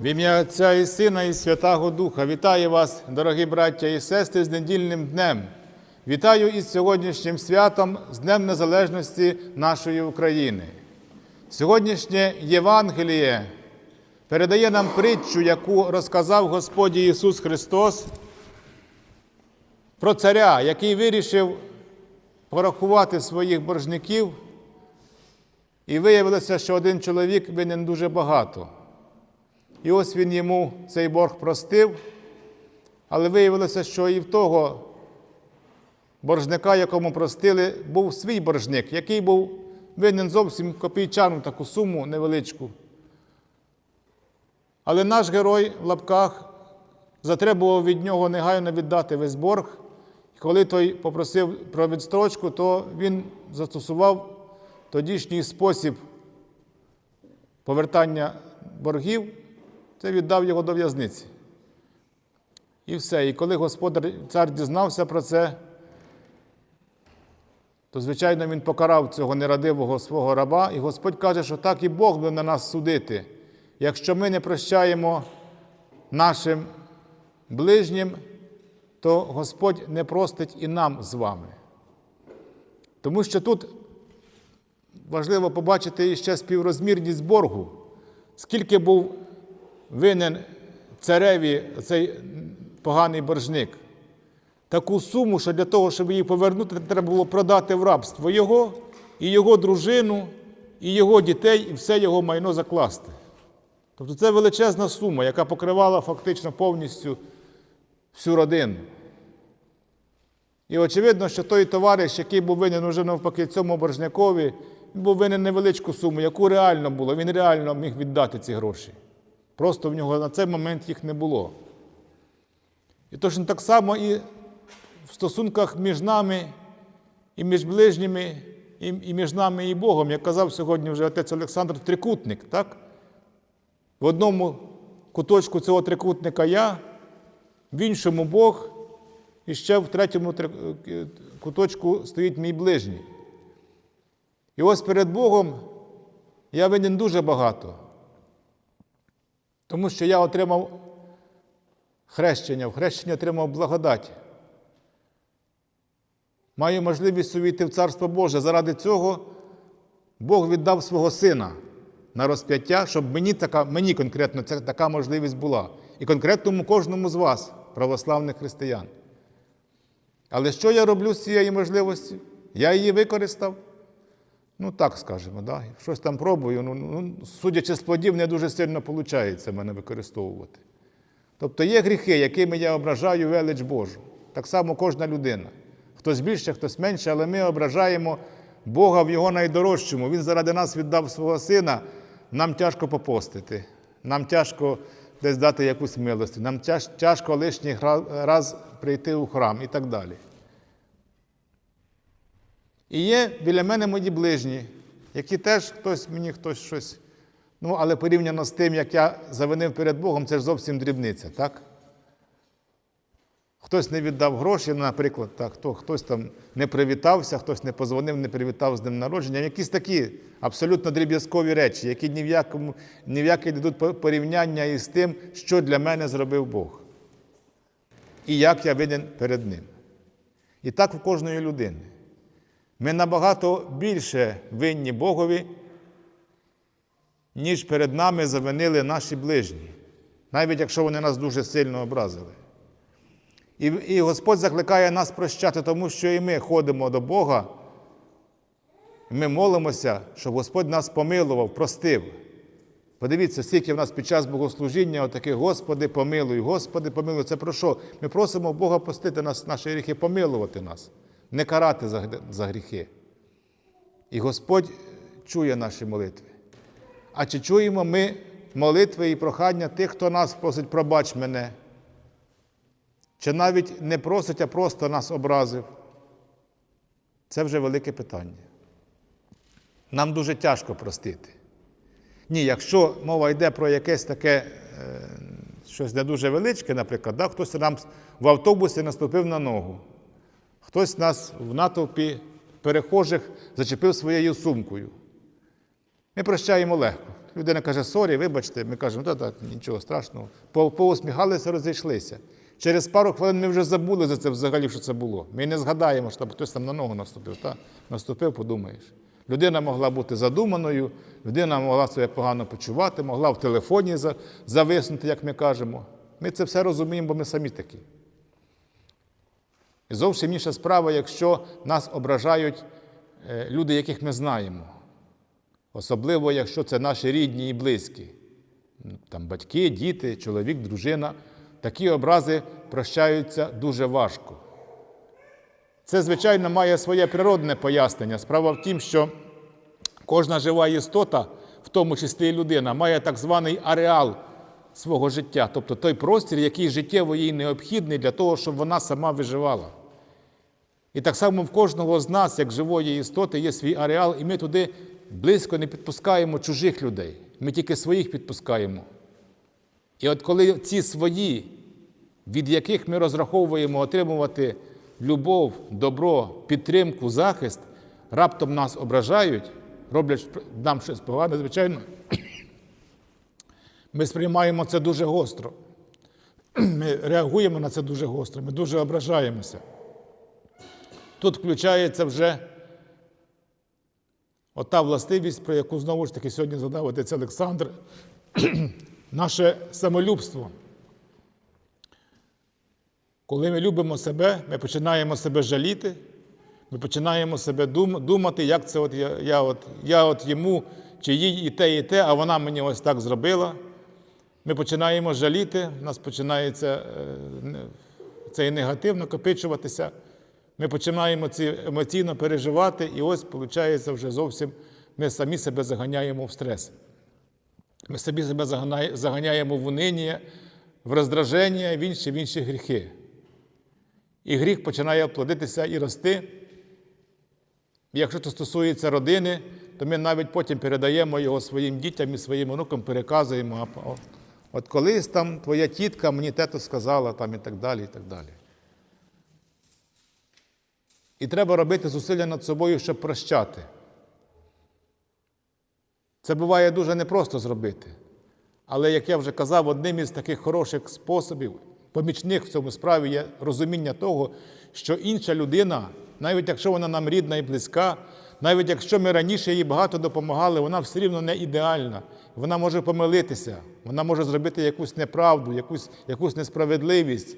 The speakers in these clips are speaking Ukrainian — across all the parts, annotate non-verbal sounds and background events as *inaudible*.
В ім'я Отця і Сина, і Святого Духа вітаю вас, дорогі браття і сестри, з недільним днем. Вітаю із сьогоднішнім святом, з Днем Незалежності нашої України. Сьогоднішнє Євангеліє передає нам притчу, яку розказав Господь Ісус Христос про царя, який вирішив порахувати своїх боржників, і виявилося, що один чоловік винен дуже багато. І ось він йому цей борг простив, але виявилося, що і в того боржника, якому простили, був свій боржник, який був винен зовсім копійчану таку суму невеличку. Але наш герой в лапках затребував від нього негайно віддати весь борг. І коли той попросив про відстрочку, то він застосував тодішній спосіб повертання боргів, це віддав його до в'язниці. І все. І коли господар цар дізнався про це, то, звичайно, він покарав цього нерадивого свого раба, і Господь каже, що так і Бог буде на нас судити, якщо ми не прощаємо нашим ближнім, то Господь не простить і нам з вами. Тому що тут важливо побачити ще співрозмірність боргу, скільки був винен цареві цей поганий боржник. Таку суму, що для того, щоб її повернути, треба було продати в рабство його, і його дружину, і його дітей, і все його майно закласти. Тобто це величезна сума, яка покривала фактично повністю всю родину. І очевидно, що той товариш, який був винен уже навпаки цьому боржникові, він був винен невеличку суму, яку реально було, він реально міг віддати ці гроші. Просто в нього на цей момент їх не було. І точно так само і в стосунках між нами і між ближніми, і, між нами і Богом, як казав сьогодні вже отець Олександр, трикутник, так? В одному куточку цього трикутника я, в іншому Бог, і ще в третьому куточку стоїть мій ближній. І ось перед Богом я винен дуже багато, тому що я отримав хрещення, в хрещенні отримав благодать. Маю можливість увійти в Царство Боже. Заради цього Бог віддав свого сина на розп'яття, щоб мені така, мені конкретно ця така можливість була. І конкретному кожному з вас, православних християн. Але що я роблю з цією можливістю? Я її використав. Ну, так скажемо, да? щось там пробую. Ну, ну, Судячи з плодів, не дуже сильно виходить мене використовувати. Тобто є гріхи, якими я ображаю велич Божу. Так само кожна людина. Хтось більше, хтось менше, але ми ображаємо Бога в Його найдорожчому. Він заради нас віддав свого сина. Нам тяжко попостити, нам тяжко десь дати якусь милость, нам тяжко лишній раз прийти у храм і так далі. І є біля мене мої ближні, які теж хтось мені хтось щось. Ну, але порівняно з тим, як я завинив перед Богом, це ж зовсім дрібниця, так? Хтось не віддав гроші, наприклад, так, хто, хтось там не привітався, хтось не позвонив, не привітав з днем народження. Якісь такі абсолютно дріб'язкові речі, які ні в якому ні в яке не йдуть порівняння із тим, що для мене зробив Бог. І як я винен перед Ним. І так у кожної людини. Ми набагато більше винні Богові, ніж перед нами завинили наші ближні, навіть якщо вони нас дуже сильно образили. І і Господь закликає нас прощати, тому що і ми ходимо до Бога, ми молимося, щоб Господь нас помилував, простив. Подивіться, скільки в нас під час богослужіння отаких Господи, помилуй, Господи, помилуй. Це про що? Ми просимо Бога простити нас, наші гріхи, помилувати нас, не карати за, гріхи. І Господь чує наші молитви. А чи чуємо ми молитви і прохання тих, хто нас просить, пробач мене? Чи навіть не просить, а просто нас образив? Це вже велике питання. Нам дуже тяжко простити. Ні, якщо мова йде про якесь таке е, щось не дуже величке, наприклад, да, хтось нам в автобусі наступив на ногу, хтось нас в натовпі перехожих зачепив своєю сумкою. Ми прощаємо легко. Людина каже, сорі, вибачте, ми кажемо, та так, нічого страшного. По- Поусміхалися, розійшлися. Через пару хвилин ми вже забули за це взагалі, що це було. Ми не згадаємо, що хтось там на ногу наступив. Та? Наступив, подумаєш. Людина могла бути задуманою, людина могла себе погано почувати, могла в телефоні зависнути, як ми кажемо. Ми це все розуміємо, бо ми самі такі. Зовсім інша справа, якщо нас ображають е, люди, яких ми знаємо. Особливо, якщо це наші рідні і близькі. Там батьки, діти, чоловік, дружина. Такі образи прощаються дуже важко. Це, звичайно, має своє природне пояснення. Справа в тім, що кожна жива істота, в тому числі і людина, має так званий ареал свого життя, тобто той простір, який життєво їй необхідний для того, щоб вона сама виживала. І так само в кожного з нас, як живої істоти, є свій ареал, і ми туди близько не підпускаємо чужих людей. Ми тільки своїх підпускаємо. І от коли ці свої, від яких ми розраховуємо отримувати любов, добро, підтримку, захист, раптом нас ображають, роблять нам щось погане, звичайно, ми сприймаємо це дуже гостро. Ми реагуємо на це дуже гостро, ми дуже ображаємося. Тут включається вже ота властивість, про яку знову ж таки сьогодні згадав отець Олександр, *clears throat* наше самолюбство. Коли ми любимо себе, ми починаємо себе жаліти, ми починаємо себе думати, як це от я, я, от, я от йому чи їй і те, і те, а вона мені ось так зробила. Ми починаємо жаліти, у нас починається е, цей негатив накопичуватися. Ми починаємо ці емоційно переживати, і ось, виходить, вже зовсім ми самі себе заганяємо в стрес. Ми самі себе заганяємо в униння, в роздраження, в інші, в інші гріхи. І гріх починає плодитися і рости. Якщо це стосується родини, то ми навіть потім передаємо його своїм дітям і своїм онукам, переказуємо. «А, От, от колись там твоя тітка мені тето сказала, там і так далі, і так далі. І треба робити зусилля над собою, щоб прощати. Це буває дуже непросто зробити. Але, як я вже казав, одним із таких хороших способів, помічних в цьому справі є розуміння того, що інша людина, навіть якщо вона нам рідна і близька, навіть якщо ми раніше їй багато допомагали, вона все рівно не ідеальна. Вона може помилитися, вона може зробити якусь неправду, якусь, якусь несправедливість.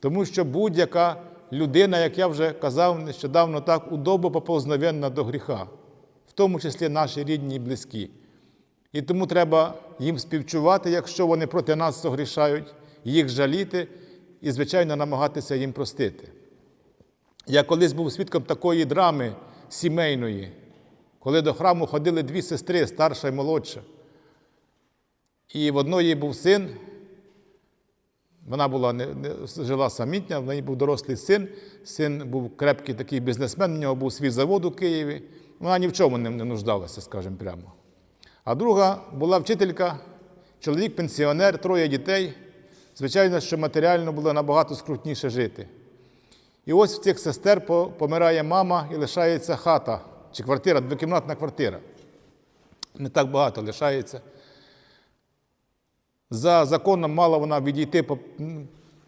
Тому що будь-яка людина, як я вже казав нещодавно, так удобо поповзновенна до гріха, в тому числі наші рідні і близькі. І тому треба їм співчувати, якщо вони проти нас согрішають, їх жаліти і, звичайно, намагатися їм простити. Я колись був свідком такої драми сімейної, коли до храму ходили дві сестри, старша і молодша. І в одної був син, вона була не, не жила самітня, в неї був дорослий син. Син був крепкий такий бізнесмен, у нього був свій завод у Києві. Вона ні в чому не, не нуждалася, скажімо прямо. А друга була вчителька, чоловік, пенсіонер, троє дітей. Звичайно, що матеріально було набагато скрутніше жити. І ось в цих сестер помирає мама і лишається хата чи квартира, двокімнатна квартира. Не так багато лишається. За законом мала вона відійти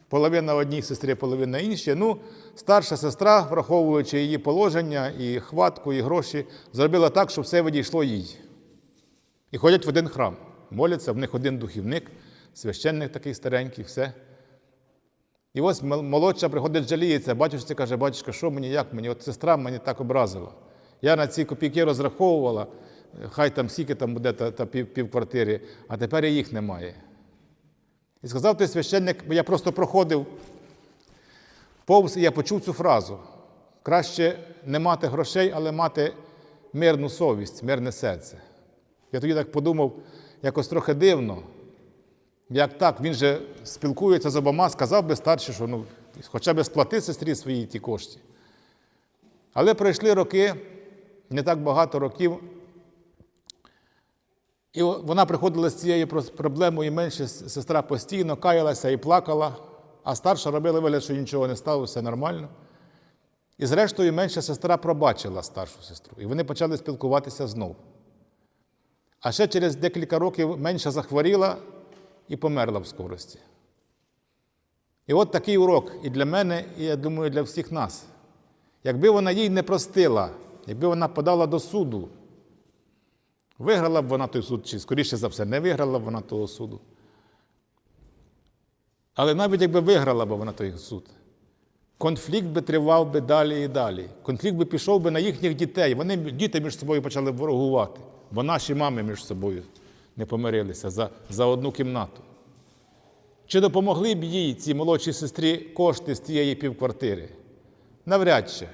половина одній сестрі, половина іншій. Ну, старша сестра, враховуючи її положення, і хватку, і гроші, зробила так, щоб все відійшло їй. І ходять в один храм, моляться, в них один духівник, священник такий старенький, все. І ось молодша приходить, жаліється, батюшці каже, батюшка, що мені, як мені? От сестра мені так образила. Я на ці копійки розраховувала, хай там скільки там буде та, та пів, півквартири, а тепер і їх немає. І сказав той священник, бо я просто проходив повз, і я почув цю фразу. Краще не мати грошей, але мати мирну совість, мирне серце. Я тоді так подумав, якось трохи дивно. Як так, він же спілкується з обома, сказав би старший, що ну, хоча б сплати сестрі свої ті кошти. Але пройшли роки, не так багато років. І вона приходила з цією проблемою, і менше сестра постійно каялася і плакала, а старша робила вигляд, що нічого не стало, все нормально. І зрештою менша сестра пробачила старшу сестру, і вони почали спілкуватися знову. А ще через декілька років менше захворіла і померла в скорості. І от такий урок і для мене, і я думаю, для всіх нас. Якби вона їй не простила, якби вона подала до суду, виграла б вона той суд, чи скоріше за все, не виграла б вона того суду. Але навіть якби виграла б вона той суд, конфлікт би тривав би далі і далі. Конфлікт би пішов би на їхніх дітей. Вони діти між собою почали ворогувати, бо наші мами між собою не помирилися за, за одну кімнату. Чи допомогли б їй, цій молодшій сестрі, кошти з тієї півквартири? Навряд чи.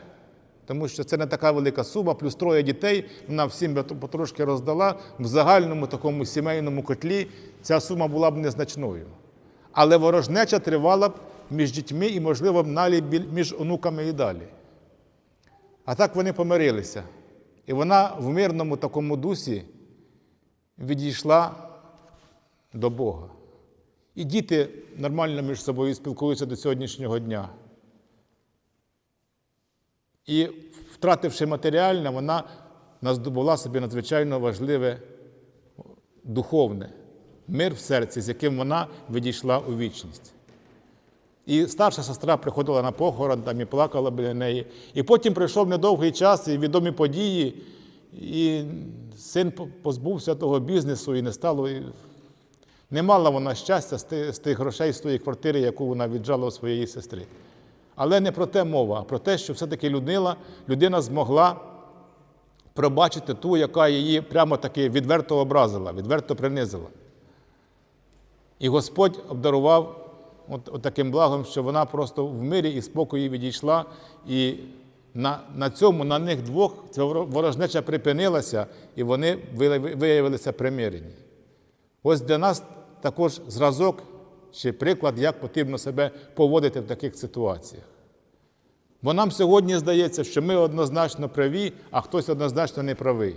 Тому що це не така велика сума, плюс троє дітей, вона всім потрошки роздала. В загальному такому сімейному котлі ця сума була б незначною. Але ворожнеча тривала б між дітьми і, можливо, б далі між онуками і далі. А так вони помирилися. І вона в мирному такому дусі відійшла до Бога. І діти нормально між собою спілкуються до сьогоднішнього дня. І, втративши матеріальне, вона наздобула собі надзвичайно важливе духовне мир в серці, з яким вона відійшла у вічність. І старша сестра приходила на похорон там і плакала біля неї. І потім пройшов недовгий час і відомі події, і син позбувся того бізнесу і не стало. і Не мала вона щастя з тих грошей, з тої квартири, яку вона віджала у своєї сестри. Але не про те мова, а про те, що все-таки людина, людина змогла пробачити ту, яка її прямо таки відверто образила, відверто принизила. І Господь обдарував от, от таким благом, що вона просто в мирі і спокої відійшла, і на, на цьому, на них двох, ця ворожнеча припинилася, і вони виявилися примирені. Ось для нас також зразок чи приклад, як потрібно себе поводити в таких ситуаціях. Бо нам сьогодні здається, що ми однозначно праві, а хтось однозначно не правий.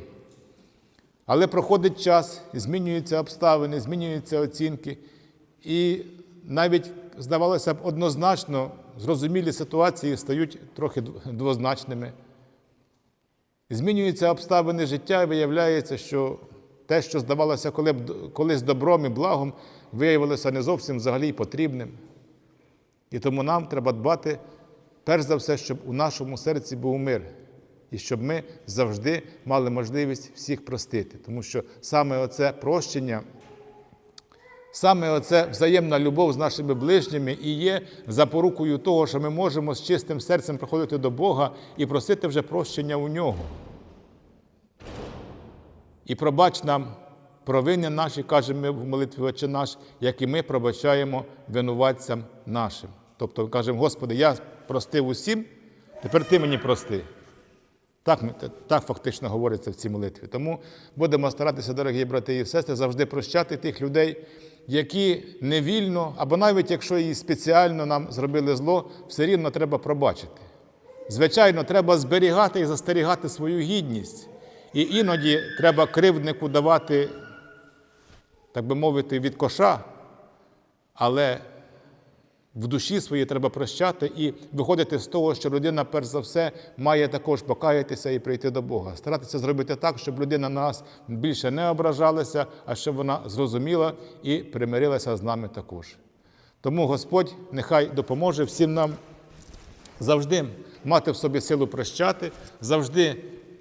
Але проходить час, змінюються обставини, змінюються оцінки, і навіть, здавалося б, однозначно зрозумілі ситуації стають трохи двозначними. Змінюються обставини життя, і виявляється, що те, що здавалося коли колись добром і благом, виявилося не зовсім взагалі потрібним. І тому нам треба дбати, перш за все, щоб у нашому серці був мир, і щоб ми завжди мали можливість всіх простити. Тому що саме оце прощення, саме оце взаємна любов з нашими ближніми і є запорукою того, що ми можемо з чистим серцем приходити до Бога і просити вже прощення у нього. І пробач нам провини наші, кажемо ми в молитві Отче наш, як і ми пробачаємо винуватцям нашим. Тобто кажемо, Господи, я простив усім, тепер Ти мені прости. Так, так фактично говориться в цій молитві. Тому будемо старатися, дорогі брати і сестри, завжди прощати тих людей, які невільно, або навіть якщо і спеціально нам зробили зло, все рівно треба пробачити. Звичайно, треба зберігати і застерігати свою гідність. І іноді треба кривднику давати, так би мовити, від коша, але в душі своїй треба прощати і виходити з того, що людина, перш за все, має також покаятися і прийти до Бога. Старатися зробити так, щоб людина на нас більше не ображалася, а щоб вона зрозуміла і примирилася з нами також. Тому Господь нехай допоможе всім нам завжди мати в собі силу прощати, завжди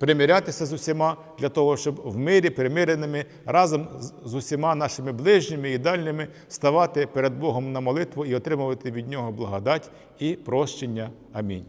примирятися з усіма для того, щоб в мирі, примиреними разом з- усіма нашими ближніми і дальніми ставати перед Богом на молитву і отримувати від Нього благодать і прощення. Амінь.